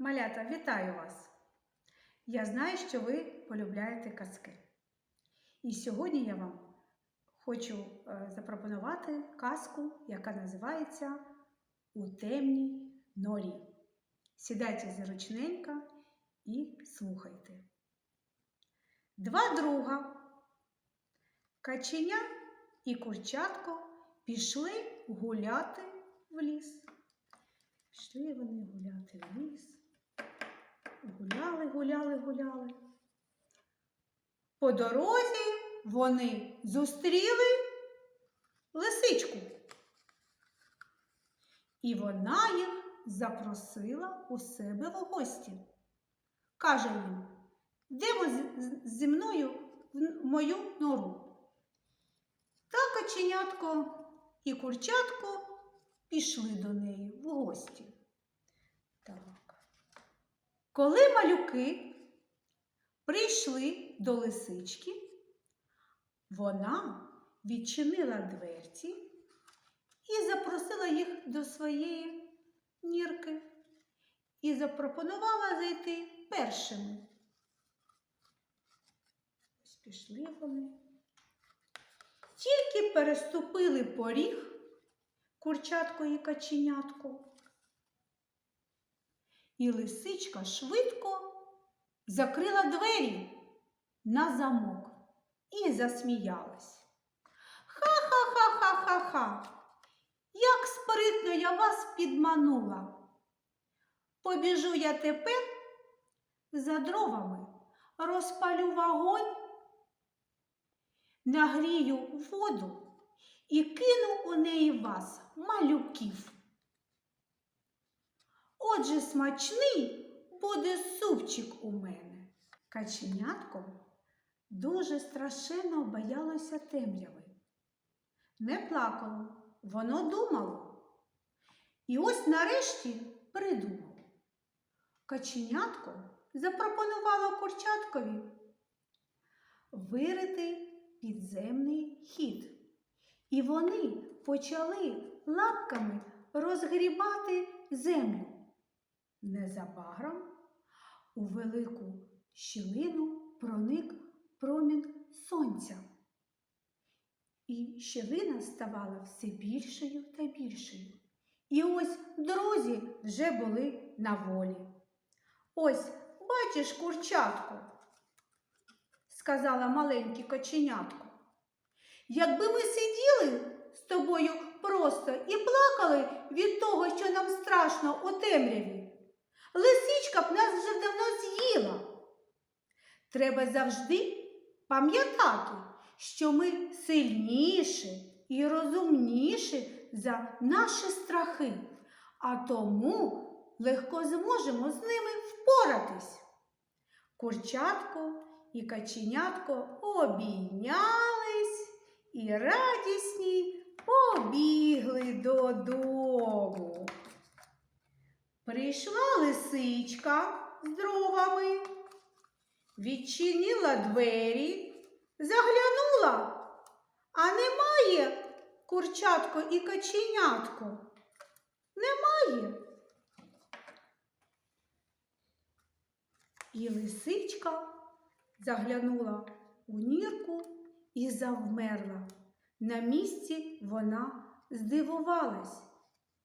Малята, вітаю вас! Я знаю, що ви полюбляєте казки. І сьогодні я вам хочу е, запропонувати казку, яка називається У темній норі. Сідайте зручненько і слухайте. Два друга, каченя і курчатко пішли гуляти в ліс. Пішли вони гуляти в ліс. Гуляли, гуляли, гуляли. По дорозі вони зустріли лисичку. І вона їх запросила у себе в гості. Каже їм, йдемо зі мною в мою нору. Та каченятко і курчатко пішли до неї в гості. Коли малюки прийшли до лисички, вона відчинила дверці і запросила їх до своєї нірки і запропонувала зайти першими. Ось пішли вони. Тільки переступили поріг курчатко і каченятко. І лисичка швидко закрила двері на замок і засміялась. Ха-ха-ха-ха-ха-ха! Як спритно я вас підманула. Побіжу я тепер за дровами, розпалю вогонь, нагрію воду і кину у неї вас, малюків. Отже, смачний буде супчик у мене. Каченятко дуже страшенно боялося темряви. Не плакало, воно думало. І ось нарешті придумало. Каченятко запропонувало курчаткові вирити підземний хід. І вони почали лапками розгрібати землю. Незабаром у велику щілину проник промінь сонця. І щілина ставала все більшою та більшою. І ось друзі вже були на волі. Ось, бачиш, курчатко, сказала маленьке коченятко. Якби ми сиділи з тобою просто і плакали від того, що нам страшно у темряві, лисичка б нас вже давно з'їла. Треба завжди пам'ятати, що ми сильніші і розумніші за наші страхи, а тому легко зможемо з ними впоратись. Курчатко і каченятко обійнялись і радісні побігли додому. Прийшла лисичка з дровами, відчинила двері, заглянула, а немає курчатко і каченятко. Немає. І лисичка заглянула у нірку і завмерла. На місці вона здивувалась.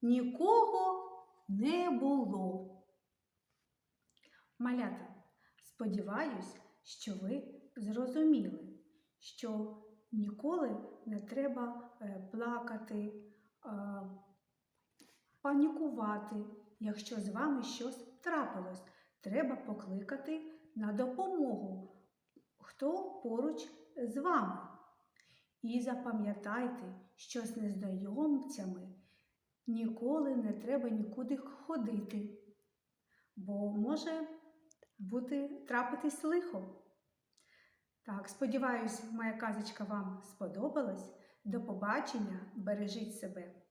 Нікого не було. Малята, сподіваюсь, що ви зрозуміли, що ніколи не треба е, плакати, е, панікувати, якщо з вами щось трапилось. Треба покликати на допомогу, хто поруч з вами. І запам'ятайте, що з незнайомцями ніколи не треба нікуди ходити, бо може бути трапитись лихо. Так, сподіваюсь, моя казочка вам сподобалась. До побачення, бережіть себе.